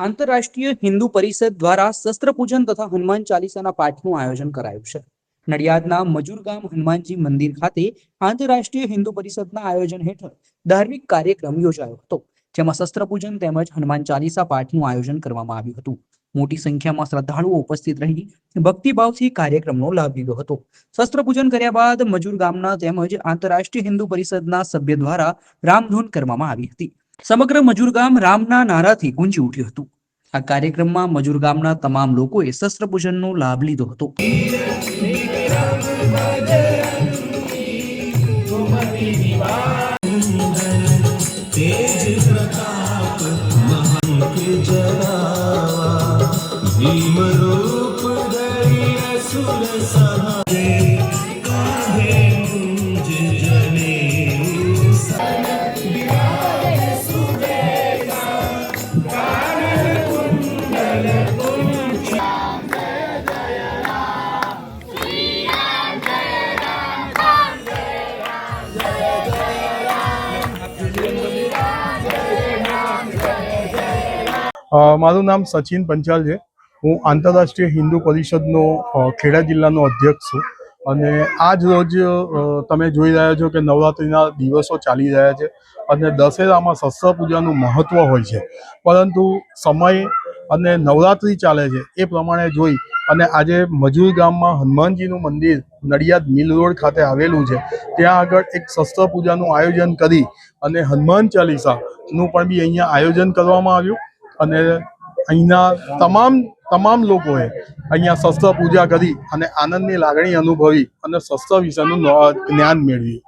આંતરરાષ્ટ્રીય હિન્દુ પરિષદ દ્વારા શસ્ત્ર પૂજન તથા હનુમાન ચાલીસાના પાઠનું આયોજન કરાયું છે. નડિયાદના મજૂર ગામ હનુમાનજી મંદિર ખાતે આંતરરાષ્ટ્રીય હિન્દુ પરિષદના આયોજન હેઠળ ધાર્મિક કાર્યક્રમ યોજાયો હતો, જેમાં શસ્ત્ર પૂજન તેમજ હનુમાન ચાલીસા પાઠનું આયોજન કરવામાં આવ્યું હતું. મોટી સંખ્યામાં શ્રદ્ધાળુઓ ઉપસ્થિત રહી ભક્તિભાવથી કાર્યક્રમનો લાભ લીધો હતો. શસ્ત્ર પૂજન કર્યા બાદ મજૂર ગામના તેમજ આંતરરાષ્ટ્રીય હિન્દુ પરિષદના સભ્ય દ્વારા રામધૂન કરવામાં આવી હતી. સમગ્ર મજૂર ગામ રામના નારાથી ગુંજી ઉઠ્યું હતું. આ કાર્યક્રમમાં મજૂર ગામના તમામ લોકોએ શસ્ત્ર પૂજનનો લાભ લીધો હતો. ભીમ રૂપ સુર સહ મારું નામ સચિન પંચાલ છે. હું આંતરરાષ્ટ્રીય હિન્દુ પરિષદનો ખેડા જિલ્લાનો અધ્યક્ષ છું. અને આજ રોજ તમે જોઈ રહ્યા છો કે નવરાત્રિના દિવસો ચાલી રહ્યા છે અને દશેરામાં શસ્ત્ર પૂજાનું મહત્ત્વ હોય છે. પરંતુ સમય અને નવરાત્રિ ચાલે છે એ પ્રમાણે જોઈ અને આજે મજૂર ગામમાં હનુમાનજીનું મંદિર નડિયાદ મિલ રોડ ખાતે આવેલું છે. ત્યાં આગળ એક શસ્ત્ર પૂજાનું આયોજન કરી અને હનુમાન ચાલીસાનું પણ બી અહીંયા આયોજન કરવામાં આવ્યું. અને અહીંના તમામ તમામ લોકોએ અહીંયા શસ્ત્ર પૂજા કરી અને આનંદની લાગણી અનુભવી અને શસ્ત્ર વિશેનું જ્ઞાન મેળવ્યું.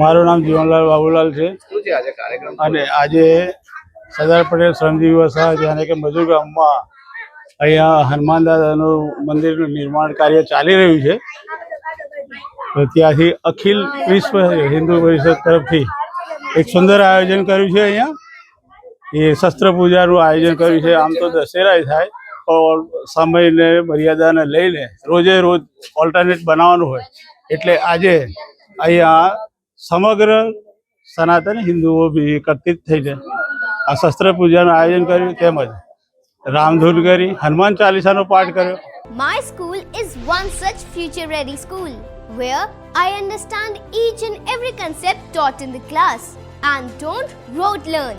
મારું નામ જીવનલાલ બાબુલાલ છે. અને આજે સરદાર પટેલ શ્રમ દિવસ જાણે કે મજૂર ગામમાં અહીંયા હનુમાન દાદાનું મંદિરનું નિર્માણ કાર્ય ચાલી રહ્યું છે. તો ત્યાંથી અખિલ વિશ્વ હિન્દુ પરિષદ તરફથી એક સુંદર આયોજન કર્યું છે અહીંયા. એ શસ્ત્ર પૂજાનું આયોજન કર્યું છે. આમ તો દશેરાય થાય પણ સમયને મર્યાદાને લઈને રોજે રોજ ઓલ્ટરનેટ બનાવવાનું હોય. એટલે આજે અહીંયા સમગ્ર સનાતન હિન્દુઓ બી એકત્રિત થઈને આ શસ્ત્ર પૂજાનું આયોજન કર્યું તેમજ રામધૂન કરી હનુમાન ચાલીસાનો પાઠ કર્યો. My school is one such future ready school where I understand each and every concept taught in the class. And don't rote learn,